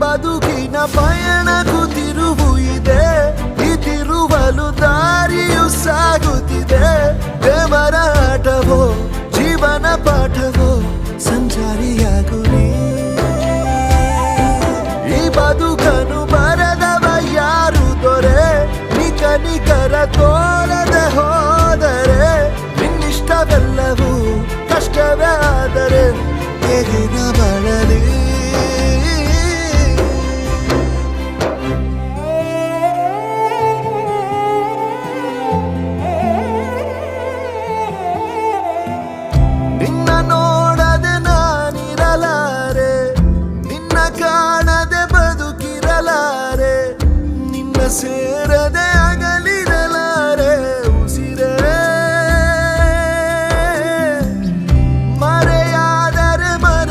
ಬದುಕಿನ ಪಯಣ ತಿರುವು ಇದೆ. ಇದಿರುವಲು ದಾರಿಯು ಸಾಗುತ್ತಿದೆ. ದೇವರ ಆಟವೋ, ಜೀವನ ಪಾಠವೋ ಸಂಚಾರಿಯಾಗುರಿ ಈ ಬದುಕನು ಬರದವ ಯಾರು ದೊರೆ? ನಿಕನಿಕರ ತೋರದೆ ಹೋದರೆ ನಿನ್ನಿಷ್ಟವೆಲ್ಲವೂ ಕಷ್ಟವೇ ಆದರೆ ಎದಿನ ಗೆಲ್ಲಲಾರೆ ನಿನ್ನ ಸೇರದೆ ಆಗಲಿ